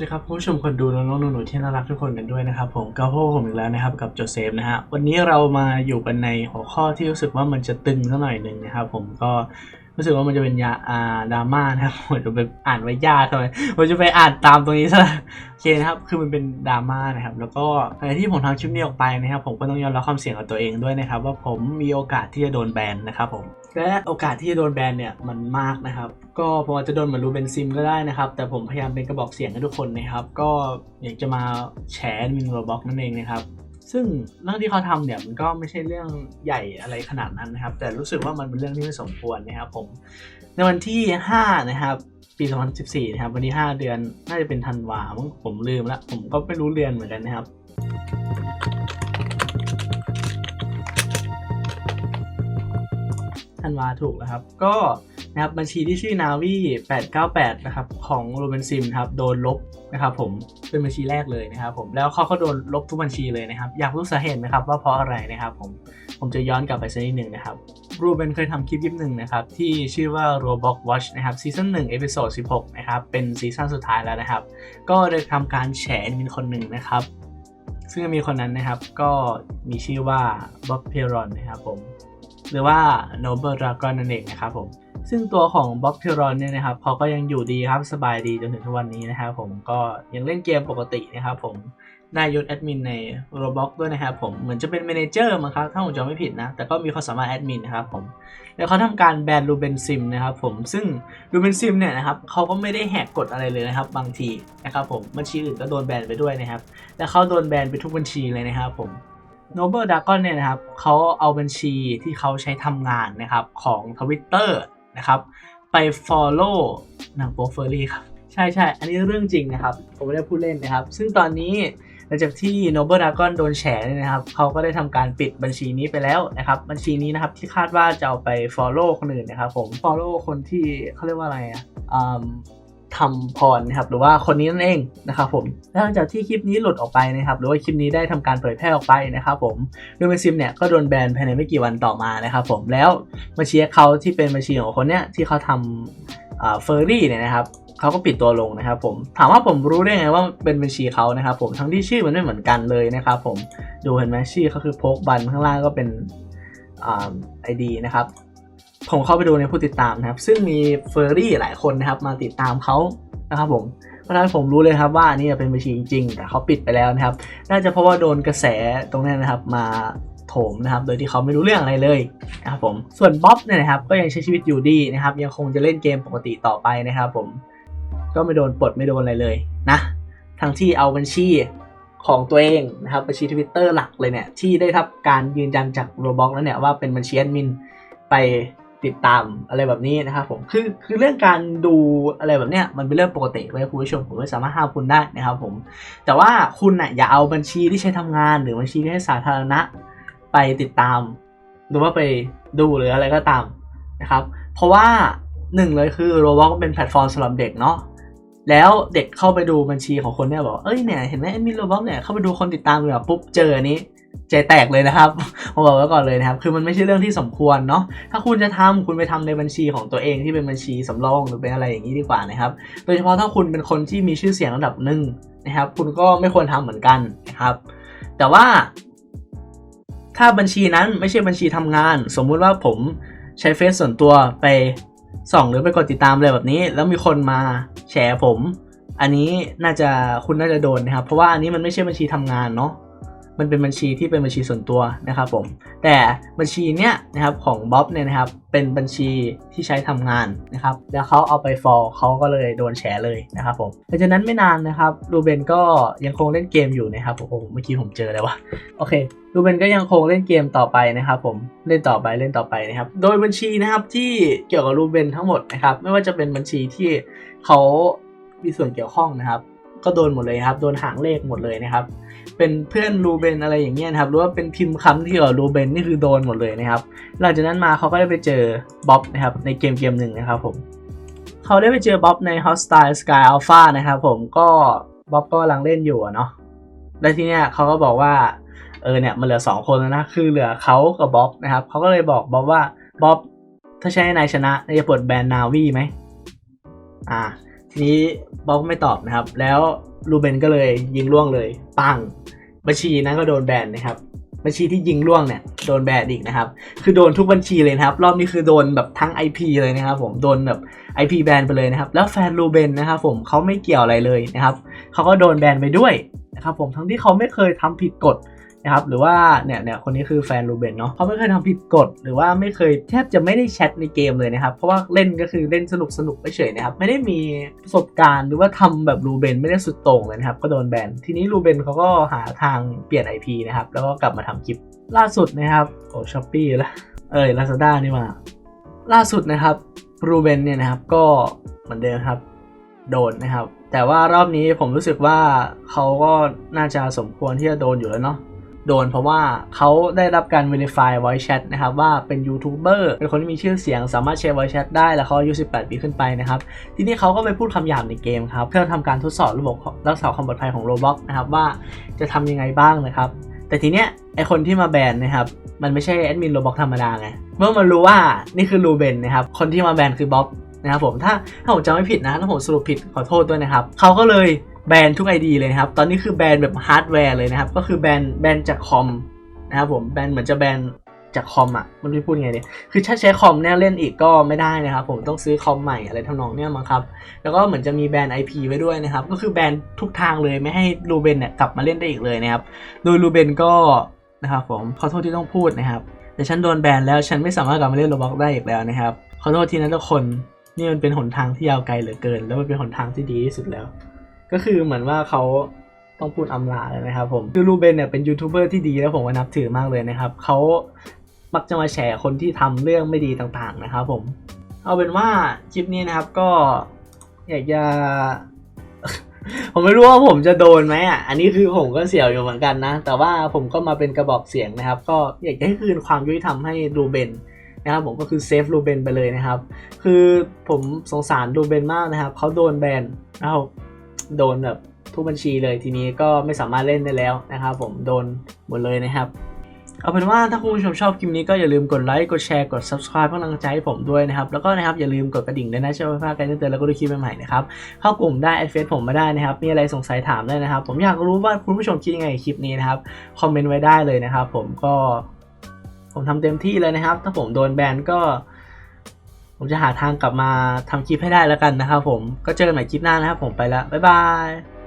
วัสดีครับผู้ชมคนดูน้องๆหนูๆที่น่ารักทุกคนกันด้วยนะครับ ผมก็พบกับผมอีกแล้วนะครับกับโจเซฟนะฮะวันนี้เรามาอยู่กันในหัวข้อที่รู้สึกว่ามันจะตึงสักหน่อยหนึ่งนะครับ ผมก็รู้สึกว่ามันจะเป็นยาอาดราม่านะครับผมจะไปอ่านไว้ยากเลยผมจะไปอ่านตามตรงนี้ซะละโอเคนะครับคือมันเป็นดราม่านะครับ แล้วก็ในที่ผมทำคลิปนี้ออกไปนะครับ ผมก็ต้องยอมรับความเสี่ยงกับตัวเองด้วยนะครับ ว่าผมมีโอกาสที่จะโดนแบนนะครับผม และโอกาสที่จะโดนแบนเนี่ยมันมากนะครับ ก็ผมอาจจะโดนเหมือนรูเบนซิมก็ได้นะครับ แต่ผมพยายามเป็นกระบอกเสียงให้ทุกคนนะครับ ก็อยากจะมาแฉมินโรบ็อกนั่นเองนะครับซึ่งเรื่องที่เขาทำเนี่ยมันก็ไม่ใช่เรื่องใหญ่อะไรขนาดนั้นนะครับ แต่รู้สึกว่ามันเป็นเรื่องที่ไม่สมควรนะครับผมในวันที่ 5 นะครับ ปี 2014 นะครับ วันที่ 5 เดือนน่าจะเป็นธันวาผมลืมละผมก็ไม่รู้เดือนเหมือนกันนะครับ ธันวาถูกแล้วครับ ก็นะครับบัญชีที่ชื่อ navi 898นะครับของโรเบนซิมครับโดนลบนะครับผมเป็นบัญชีแรกเลยนะครับผมแล้วเขาก็โดนลบทุกบัญชีเลยนะครับ อยากรู้สาเหตุไหมครับว่าเพราะอะไรนะครับผมผมจะย้อนกลับไปสักนิดหนึ่งนะครับรูเบนเคยทำคลิปยิบหนึ่งนะครับ ที่ชื่อว่า Roblox Watch นะครับซีซั่น1เอพิโซด16 นะครับ เป็นซีซั่นสุดท้ายแล้วนะครับ ก็ได้ทำการแฉมินคนหนึ่งนะครับ ซึ่งมีคนนั้นนะครับก็มีชื่อว่าบ๊อบเพรอนนะครับผม หรือว่า Noble Dragon นั่นเองนะครับผมซึ่งตัวของบ๊อบเพรอนเนี่ยนะครับเขาก็ยังอยู่ดีครับสบายดีจนถึงทุกวันนี้นะครับผมก็ยังเล่นเกมปกตินะครับผมได้ยศแอดมินใน Roblox ด้วยนะครับผมเหมือนจะเป็นเมนเจอร์มั้งครับถ้าผมจำไม่ผิดนะ แต่ก็มีความสามารถแอดมินนะครับผมแล้วเขาทำการแบนรูเบนซิมนะครับผมซึ่งรูเบนซิมเนี่ยนะครับเขาก็ไม่ได้แหกกฎอะไรเลยนะครับ บางทีนะครับผมบัญชีอื่นก็โดนแบนไปด้วยนะครับและเขาโดนแบนไปทุกบัญชีเลยนะครับผม Noble Dragon เนี่ยนะครับเขาเอาบัญชีที่เขาใช้ทำงานนะครับของ Twitter นะครับไป follow นางโป๊เฟอร์รี่ครับ ใช่ใช่อันนี้เรื่องจริงนะครับ ผมไม่ได้พูดเล่นนะครับ ซึ่งตอนนี้หลังจากที่ Noble Dragon โดนแฉเนี่ยนะครับเขาก็ได้ทำการปิดบัญชีนี้ไปแล้วนะครับ บัญชีนี้นะครับที่คาดว่าจะเอาไป follow คนอื่นนะครับผม follow คนที่เขาเรียกว่าอะไรอะ อืมทำพรนะครับหรือว่าคนนี้นั่นเองนะครับผมหลังจากที่คลิปนี้หลุดออกไปนะครับหรือว่าคลิปนี้ได้ทำการเผยแพร่ออกไปนะครับผมดูเมซิมเนี่ยก็โดนแบนภายในไม่กี่วันต่อมานะครับผมแล้วบัญชีเขาที่เป็นบัญชีของคนเนี้ยที่เขาทำเฟอร์รี่เนี่ยนะครับเขาก็ปิดตัวลงนะครับผมถามว่าผมรู้ได้ไงว่าเป็นบัญชีเขานะครับผมทั้งที่ชื่อมันไม่เหมือนกันเลยนะครับผมดูเห็นไหมชื่อเขาคือโพกบันข้างล่างก็เป็นไอดีนะครับ ผมเข้าไปดูในผู้ติดตามนะครับ ซึ่งมีเฟอร์รี่หลายคนนะครับ มาติดตามเขานะครับผมเพราะฉะนั้นผมรู้เลยครับว่านี่เป็นบัญชีจริงแต่เขาปิดไปแล้วนะครับ น่าจะเพราะว่าโดนกระแสตรงนี้นะครับมาโถมนะครับ โดยที่เขาไม่รู้เรื่องอะไรเลยนะครับผม ส่วนบ๊อบเนี่ยนะครับก็ยังใช้ชีวิตอยู่ดีนะครับ ยังคงจะเล่นเกมปกติต่อไปนะครับ ผม ก็ไม่โดนปลดไม่โดนอะไรเลยนะ ทั้งที่เอาบัญชีของตัวเองนะครับบัญชีทวิตเตอร์หลักเลยเนี่ยที่ได้รับการยืนยันจากโรบ็อกแล้วเนี่ยว่าเป็นบัญชีแอดมินไป ติดตามอะไรแบบนี้นะครับผมคือคือเรื่องการดูอะไรแบบเนี้ยมันเป็นเรื่องปกติไว้คุณผู้ชมผมไม่สามารถห้ามคุณได้นะครับผม แต่ว่าคุณน่ะอย่าเอาบัญชีที่ใช้ทำงาน หรือบัญชีที่ให้สาธารณะไปติดตาม หรือว่าไปดูหรืออะไรก็ตามนะครับ เพราะว่าหนึ่งเลยคือ Roblox เป็นแพลตฟอร์มสำหรับเด็กเนาะแล้วเด็กเข้าไปดูบัญชีของคนเนี่ยบอกเอ้ยเนี่ยเห็นไหมมินโรบ็อกเนี่ยเข้าไปดูคนติดตามเลยแบบปุ๊บเจออันนี้ จแตกเลยนะครับ ผมบอกไว้ก่อนเลยนะครับ คือมันไม่ใช่เรื่องที่สมควรเนาะ ถ้าคุณจะทำคุณไปทำในบัญชีของตัวเองที่เป็นบัญชีสำรองหรือเป็นอะไรอย่างนี้ดีกว่านะครับ โดยเฉพาะถ้าคุณเป็นคนที่มีชื่อเสียงระดับหนึ่งนะครับ คุณก็ไม่ควรทำเหมือนกันนะครับ แต่ว่า ถ้าบัญชีนั้นไม่ใช่บัญชีทำงาน สมมุติว่าผมใช้เฟซส่วนตัวไปส่องหรือไปกดติดตามอะไรแบบนี้ แล้วมีคนมาแชร์ผม อันนี้น่าจะคุณน่าจะโดนนะครับ เพราะว่าอันนี้มันไม่ใช่บัญชีทำงานเนาะ มันเป็นบัญชีที่เป็นบัญชีส่วนตัวนะครับผม แต่บัญชีเนี้ยนะครับของบ๊อบเนี่ยนะครับเป็นบัญชีที่ใช้ทำงานนะครับ แล้วเขาเอาไปฟอลเขาก็เลยโดนแฉเลยนะครับผมหลังจากนั้นไม่นานนะครับรูเบนก็ยังคงเล่นเกมอยู่นะครับโอ้โหเมื่อกี้ผมเจอแล้ววะโอเครูเบนก็ยังคงเล่นเกมต่อไปนะครับ ผมเล่นต่อไปเล่นต่อไปนะครับ โดยบัญชีนะครับที่เกี่ยวกับรูเบนทั้งหมดนะครับ ไม่ว่าจะเป็นบัญชีที่เขามีส่วนเกี่ยวข้องนะครับ ก็โดนหมดเลยครับ โดนหางเลขหมดเลยนะครับ เป็นเพื่อนรูเบนอะไรอย่างเงี้ยนะครับหรือว่าเป็นพิมพ์คำที่เกี่ยวกับรูเบนนี่คือโดนหมดเลยนะครับหลังจากนั้นมาเขาก็ได้ไปเจอบ๊อบนะครับในเกมเกมหนึ่งนะครับผมเขาได้ไปเจอบ๊อบใน Hostile Sky Alpha นะครับผมก็บ๊อบก็กำลังเล่นอยู่เนาะแล้วทีเนี้ยเขาก็บอกว่าเออเนี่ยมันเหลือ 2 คนแล้วนะคือเหลือเขากับบ๊อบนะครับเขาก็เลยบอกบ๊อบว่าบ๊อบถ้าใช้นายชนะนายจะปลดแบนนาวีไหมอ่าทีนี้บ๊อบไม่ตอบนะครับ แล้ว ลูเบนก็เลยยิงล่วงเลย ปังบัญชีนั้นก็โดนแบนนะครับ บัญชีที่ยิงล่วงเนี่ยโดนแบนอีกนะครับ คือโดนทุกบัญชีเลยครับ รอบนี้คือโดนแบบทั้ง IP เลยนะครับ ผมโดนแบบ IP แบนไปเลยนะครับ แล้วแฟนลูเบนนะครับผมเขาไม่เกี่ยวอะไรเลยนะครับเขาก็โดนแบนไปด้วยนะครับผมทั้งที่เขาไม่เคยทำผิดกฎ นะครับหรือว่าเนี่ยเนี่ยคนนี้คือแฟนรูเบนเนาะเขาไม่เคยทำผิดกฎหรือว่าไม่เคยแทบจะไม่ได้แชทในเกมเลยนะครับ เพราะว่าเล่นก็คือเล่นสนุกสนุกไปเฉยนะครับ ไม่ได้มีประสบการณ์หรือว่าทำแบบรูเบนไม่ได้สุดโต่งเลยนะครับ ก็โดนแบนทีนี้รูเบนเขาก็หาทางเปลี่ยน IP นะครับ แล้วก็กลับมาทำคลิปล่าสุดนะครับโอ้ช้อปปี้ละเอ้ยลาซาด้านี่มาล่าสุดนะครับรูเบนเนี่ยนะครับก็เหมือนเดิมครับโดนนะครับ แต่ว่ารอบนี้ผมรู้สึกว่าเขาก็น่าจะสมควรที่จะโดนอยู่แล้วเนาะ โดนเพราะว่าเขาได้รับการ verify voice chat นะครับว่าเป็นยูทูบเบอร์เป็นคนที่มีชื่อเสียงสามารถแชร์ voice chat ได้แล้วเขาอายุ 18 ปีขึ้นไปนะครับทีนี้เขาก็ไปพูดคำหยาบในเกมครับเพื่อทำการทดสอบระบบรักษาความปลอดภัยของ Roblox นะครับว่าจะทำยังไงบ้างนะครับแต่ทีเนี้ยไอคนที่มาแบนนะครับมันไม่ใช่แอดมินโรบ็อกธรรมดาไงเมื่อมันรู้ว่านี่คือรูเบนนะครับคนที่มาแบนคือบ๊อบนะครับผมถ้าถ้าผมจำไม่ผิดนะถ้าผมสรุปผิดขอโทษด้วยนะครับเขาก็เลย แบนทุก ID เลยนะครับ ตอนนี้คือแบนแบบฮาร์ดแวร์เลยนะครับ ก็คือแบนแบนจากคอมนะครับผม แบนเหมือนจะแบนจากคอมอะ มันไม่พูดไงเนี่ย คือถ้าใช้คอมเนี่ยเล่นอีกก็ไม่ได้นะครับ ผมต้องซื้อคอมใหม่อะไรทำนองเนี่ยมั้งครับ แล้วก็เหมือนจะมีแบน IP ไว้ด้วยนะครับ ก็คือแบนทุกทางเลยไม่ให้รูเบนเนี่ยกลับมาเล่นได้อีกเลยนะครับ โดยรูเบนก็นะครับผม ขอโทษที่ต้องพูดนะครับ แต่ฉันโดนแบนแล้วฉันไม่สามารถกลับมาเล่นโรบ็อกได้อีกแล้วนะครับ ขอโทษทีนะทุกคน นี่มันเป็นหนทางที่ยาวไกลเหลือเกิน แล้วมันเป็นหนทางที่ดีที่สุดแล้ว ก็คือเหมือนว่าเขาต้องพูดอำลาเลยนะครับผมคือรูเบนเนี่ยเป็นยูทูบเบอร์ที่ดีแล้วผมก็นับถือมากเลยนะครับเขามักจะมาแฉคนที่ทำเรื่องไม่ดีต่างๆนะครับผม เอาเป็นว่าคลิปนี้นะครับก็อยากจะ ผมไม่รู้ว่าผมจะโดนไหมอะ อันนี้คือผมก็เสี่ยวอยู่เหมือนกันนะ แต่ว่าผมก็มาเป็นกระบอกเสียงนะครับ ก็อยากจะให้คืนความยุติธรรมให้รูเบนนะครับผมก็คือเซฟรูเบนไปเลยนะครับ คือผมสงสารรูเบนมากนะครับเขาโดนแบนนะครับ โดนแบบทุกบัญชีเลยทีนี้ก็ไม่สามารถเล่นได้แล้วนะครับผมโดนหมดเลยนะครับ เอาเป็นว่าถ้าคุณผู้ชมชอบคลิปนี้ก็อย่าลืมกดไลค์กดแชร์กด subscribe เพื่อกำลังใจให้ผมด้วยนะครับ แล้วก็นะครับอย่าลืมกดกระดิ่งด้วยนะเชื่อว่าพลาดการเตือนแล้วก็ดูคลิปใหม่ๆนะครับเข้ากลุ่มได้แอดเฟซผมมาได้นะครับมีอะไรสงสัยถามได้นะครับ ผมอยากรู้ว่าคุณผู้ชมคิดยังไงกับคลิปนี้นะครับคอมเมนต์ไว้ได้เลยนะครับ ผมก็ผมทำเต็มที่เลยนะครับ ถ้าผมโดนแบนก็ ผมจะหาทางกลับมาทำคลิปให้ได้แล้วกันนะครับผมก็เจอกันใหม่คลิปหน้านะครับผมไปแล้วบ๊ายบาย